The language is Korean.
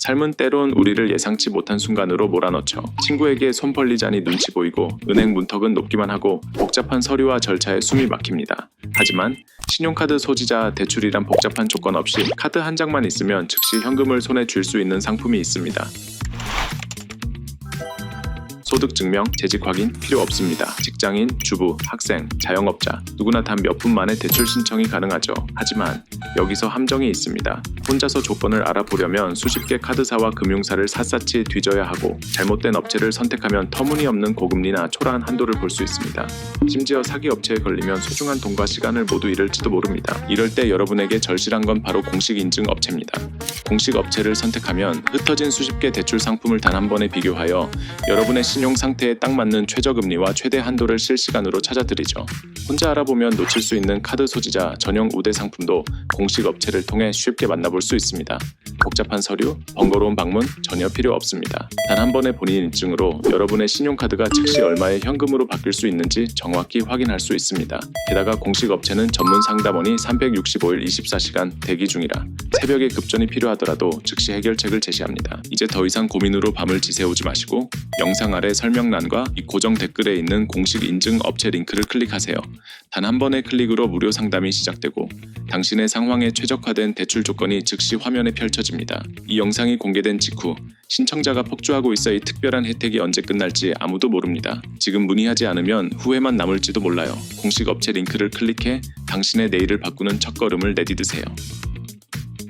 삶은 때론 우리를 예상치 못한 순간으로 몰아넣죠. 친구에게 손 벌리자니 눈치 보이고 은행 문턱은 높기만 하고 복잡한 서류와 절차에 숨이 막힙니다. 하지만 신용카드 소지자 대출이란 복잡한 조건 없이 카드 한 장만 있으면 즉시 현금을 손에 쥘 수 있는 상품이 있습니다. 소득 증명, 재직 확인 필요 없습니다. 직장인, 주부, 학생, 자영업자 누구나 단 몇 분 만에 대출 신청이 가능하죠. 하지만 여기서 함정이 있습니다. 혼자서 조건을 알아보려면 수십 개 카드사와 금융사를 샅샅이 뒤져야 하고 잘못된 업체를 선택하면 터무니없는 고금리나 초라한 한도를 볼 수 있습니다. 심지어 사기 업체에 걸리면 소중한 돈과 시간을 모두 잃을지도 모릅니다. 이럴 때 여러분에게 절실한 건 바로 공식 인증 업체입니다. 공식 업체를 선택하면 흩어진 수십 개 대출 상품을 단 한 번에 비교하여 여러분의 신용 상태에 딱 맞는 최저금리와 최대 한도를 실시간으로 찾아드리죠. 혼자 알아보면 놓칠 수 있는 카드 소지자 전용 우대 상품도 공식 업체를 통해 쉽게 만나볼 수 있습니다. 복잡한 서류, 번거로운 방문 전혀 필요 없습니다. 단 한 번의 본인 인증으로 여러분의 신용카드가 즉시 얼마의 현금으로 바뀔 수 있는지 정확히 확인할 수 있습니다. 게다가 공식 업체는 전문 상담원이 365일 24시간 대기 중이라 새벽에 급전이 필요하더라도 즉시 해결책을 제시합니다. 이제 더 이상 고민으로 밤을 지새우지 마시고 영상 아래 설명란과 이 고정 댓글에 있는 공식 인증 업체 링크를 클릭하세요. 단 한 번의 클릭으로 무료 상담이 시작되고 당신의 상황에 최적화된 대출 조건이 즉시 화면에 펼쳐집니다. 이 영상이 공개된 직후 신청자가 폭주하고 있어 이 특별한 혜택이 언제 끝날지 아무도 모릅니다. 지금 문의하지 않으면 후회만 남을지도 몰라요. 공식 업체 링크를 클릭해 당신의 내일을 바꾸는 첫걸음을 내디드세요.